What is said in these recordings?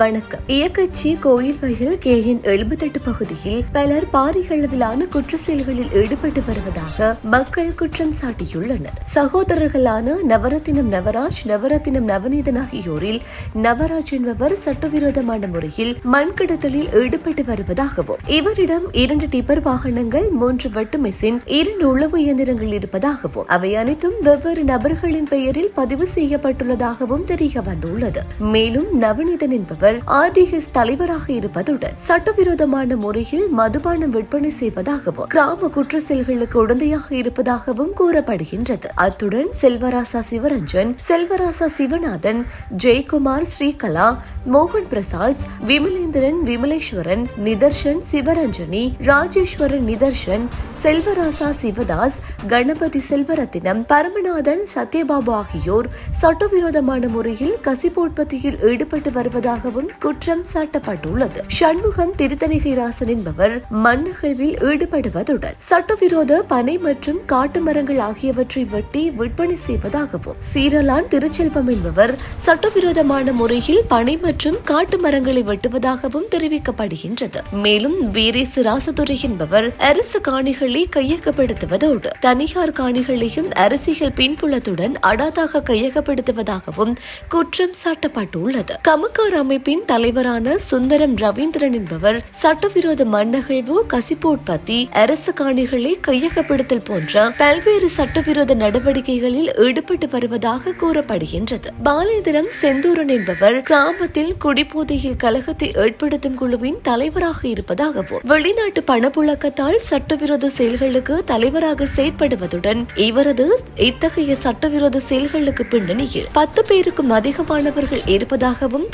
வணக்கம். இயக்கச்சி கோயில் வயல் கே என் எழுபத்தெட்டு பகுதியில் பலர் பாரிய அளவிலான குற்ற செயல்களில் ஈடுபட்டு வருவதாக மக்கள் குற்றம் சாட்டியுள்ளனர். சகோதரர்களான நவரத்தினம் நவராஜ் நவரத்தினம் நவநீதன் ஆகியோரில் நவராஜ் என்பவர் சட்டவிரோதமான முறையில் மண் கடத்தலில் ஈடுபட்டு வருவதாகவும் இவரிடம் இரண்டு டிப்பர் வாகனங்கள் மூன்று வெட்டு மெஷின் இரண்டு உளவு இயந்திரங்கள் இருப்பதாகவும் அவை அனைத்தும் வெவ்வேறு நபர்களின் பெயரில் பதிவு செய்யப்பட்டுள்ளதாகவும் தெரிய வந்துள்ளது. மேலும் நவநீதன் என்பவர் அவர் ஆர்டிஎஸ் தலைவராக இருப்பதுடன் சட்டவிரோதமான முறையில் மதுபானம் விற்பனை செய்வதாகவும் கிராம குற்ற செயல்களுக்கு உடந்தையாக இருப்பதாகவும் கூறப்படுகின்றது. அத்துடன் செல்வராசா சிவரஞ்சன் செல்வராசா சிவநாதன் ஜெயக்குமார் ஸ்ரீகலா மோகன் பிரசாத் விமலேந்திரன் விமலேஸ்வரன் நிதர்ஷன் சிவரஞ்சனி ராஜேஸ்வரன் நிதர்ஷன் செல்வராசா சிவதாஸ் கணபதி செல்வரத்தினம் பரமநாதன் சத்யபாபு ஆகியோர் சட்டவிரோதமான முறையில் கசிப்பு உற்பத்தியில் ஈடுபட்டு வருவதாகவும் குற்றம் சாட்டப்பட்டுள்ளது. சண்முகம் திருத்தணிகைராசன் என்பவர் மண்ணகழ்வில் ஈடுபடுவதுடன் சட்டவிரோத பனை மற்றும் காட்டு மரங்கள் ஆகியவற்றை வெட்டி விற்பனை செய்வதாகவும் சீரலான் திருச்செல்வம் என்பவர் சட்டவிரோதமான முறையில் பனை மற்றும் காட்டு மரங்களை வெட்டுவதாகவும் தெரிவிக்கப்படுகின்றது. மேலும் வீரேசு ராசதுரை என்பவர் அரசு காணிகளை கையகப்படுத்துவதோடு தனியார் காணிகளையும் அரசியல் பின்புலத்துடன் அடாதாக கையகப்படுத்துவதாகவும் குற்றம் சாட்டப்பட்டுள்ளது. கமக்கார் அமைப்பு அமைப்பின் தலைவரான சுந்தரம் ரவீந்திரன் என்பவர் சட்டவிரோத மண்ணகழ்வு கசிப்போட்பத்தி அரசு காணிகளை கையகப்படுத்தல் போன்ற பல்வேறு சட்டவிரோத நடவடிக்கைகளில் ஈடுபட்டு வருவதாக கூறப்படுகின்றது. பாலேந்திரம் செந்தூரன் என்பவர் கிராமத்தில் குடிபோதையில் கலகத்தை ஏற்படுத்தும் குழுவின் தலைவராக இருப்பதாகவும் வெளிநாட்டு பணப்புழக்கத்தால் சட்டவிரோத செயல்களுக்கு தலைவராக செயற்படுவதுடன் இவரது இத்தகைய சட்டவிரோத செயல்களுக்கு பின்னணியில் பத்து பேருக்கும் அதிகமானவர்கள் இருப்பதாகவும்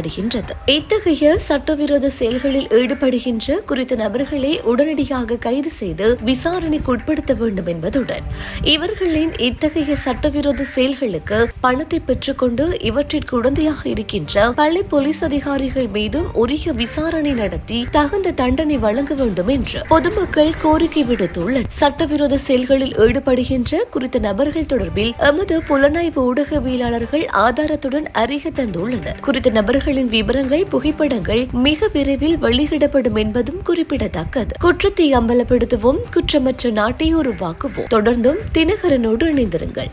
தெரிவிக்கப்படுகின்றது இத்தகைய சட்டவிரோத செயல்களில் ஈடுபடுகின்ற குறித்த நபர்களை உடனடியாக கைது செய்து விசாரணைக்கு உட்படுத்த வேண்டும் என்பதுடன் இவர்களின் இத்தகைய சட்டவிரோத செயல்களுக்கு பணத்தை பெற்றுக்கொண்டு இவற்றிற்கு உடந்தையாக இருக்கின்ற பள்ளி போலீஸ் அதிகாரிகள் மீதும் உரிய விசாரணை நடத்தி தகுந்த தண்டனை வழங்க வேண்டும் என்று பொதுமக்கள் கோரிக்கை விடுத்துள்ளனர். சட்டவிரோத செயல்களில் ஈடுபடுகின்ற குறித்த நபர்கள் தொடர்பில் எமது புலனாய்வு ஊடகவியலாளர்கள் ஆதாரத்துடன் அறிக தந்துள்ளனர். குறித்த நபர்கள் நபர்களின் விவரங்கள் புகைப்படங்கள் மிக விரைவில் வெளியிடப்படும் என்பதும் குறிப்பிடத்தக்கது. குற்றத்தை அம்பலப்படுத்துவோம் குற்றமற்ற நாட்டை உருவாக்குவோம். தொடர்ந்தும் தினகரனோடு இணைந்திருங்கள்.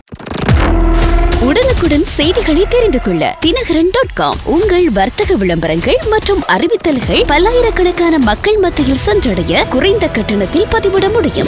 உடனுக்குடன் செய்திகளை தெரிந்து கொள்ள தினகரன் டாட் காம் உங்கள் வர்த்தக விளம்பரங்கள் மற்றும் அறிவித்தல்கள் பல்லாயிரக்கணக்கான மக்கள் மத்தியில் சென்றடைய குறைந்த கட்டணத்தில் பதிவிட முடியும்.